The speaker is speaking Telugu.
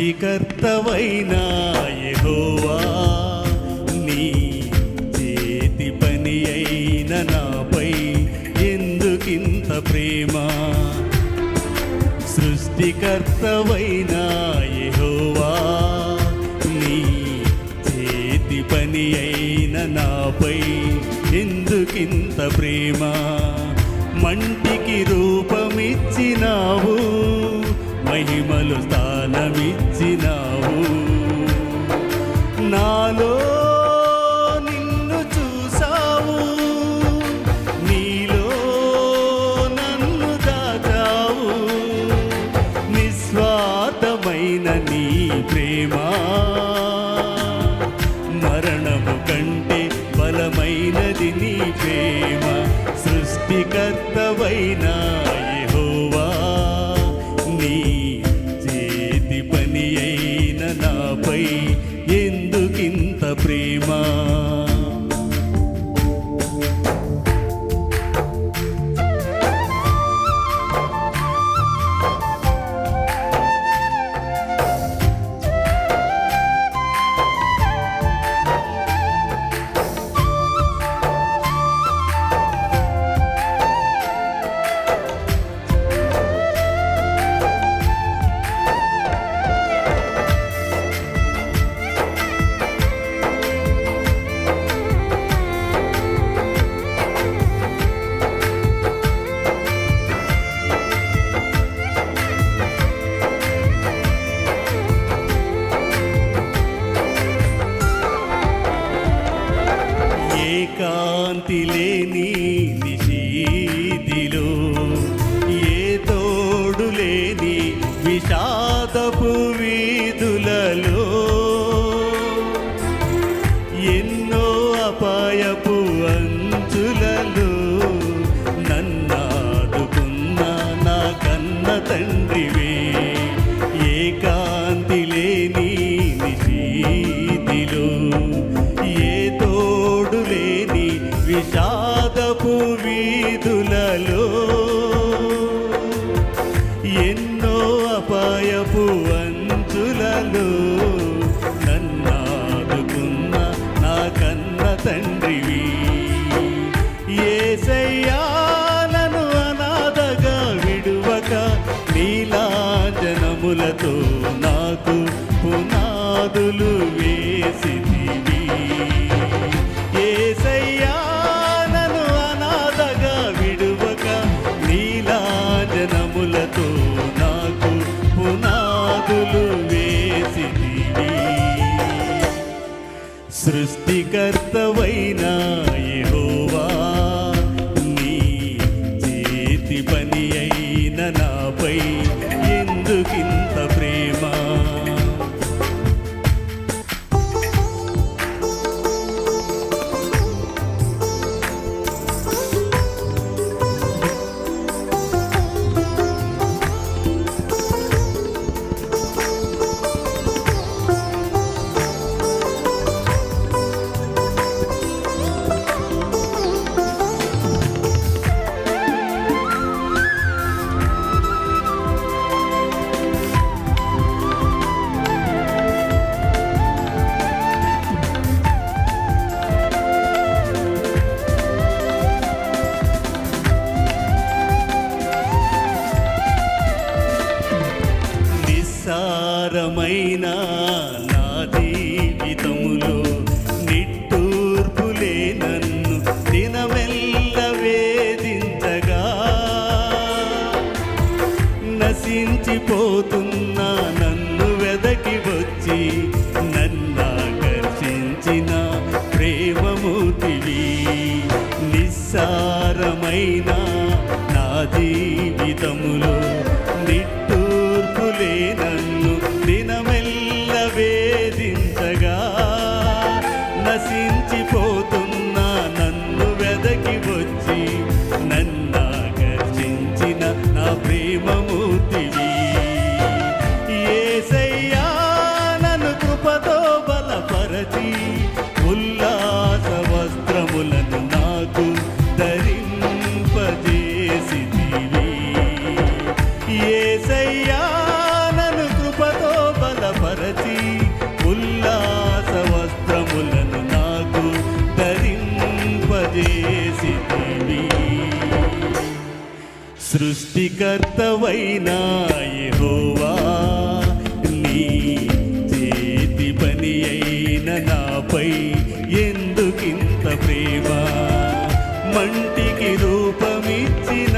సృష్టికర్తవైన యహోవా నీ చేతి పని అయిన నాపై ఎందుకింత ప్రేమ? సృష్టికర్తవైన యెహోవా నీ చేతి పని అయిన నాపై ఎందుకింత ప్రేమ? మంటికి రూపమిచ్చినావు మహిమలు స్థానమిచ్చినావు నాలో నిన్ను చూసావు నీలో నన్ను దాచావు. నిస్వార్థమైన నీ ప్రేమ. మరణము కంటే బలమైనది నీ ప్రేమ. సృష్టికర్తవైన విషాదపు వీధులలో ఎన్నో అపాయపు అంచులలో నన్నాదుకున్న నా కన్న తండ్రి ఏసయ్యాలను అనాథగా విడువక నీలాజనములతో నాకు పునాదులు వేసిదివి ఏసయ్యాలను అనాథగా విడువక నీలాజనములతో నాకు పునాదులు వేసిదివి సృష్టికర్తవైన యెహోవా సారమైన నా జీవితములో నిట్టూర్పులే నన్ను దినమెల్ల వేధించగా. నశించిపోతున్న నన్ను వెదకి వచ్చి నన్నాకర్షించిన ప్రేమమూర్తివి నిస్సారమైన నా జీవితములో నిట్టూర్పులే నన్ను సృష్టికర్తవైన నీ చేతి నాపై ఎందుకింత ప్రేమ? మంటికి రూపమిచ్చిన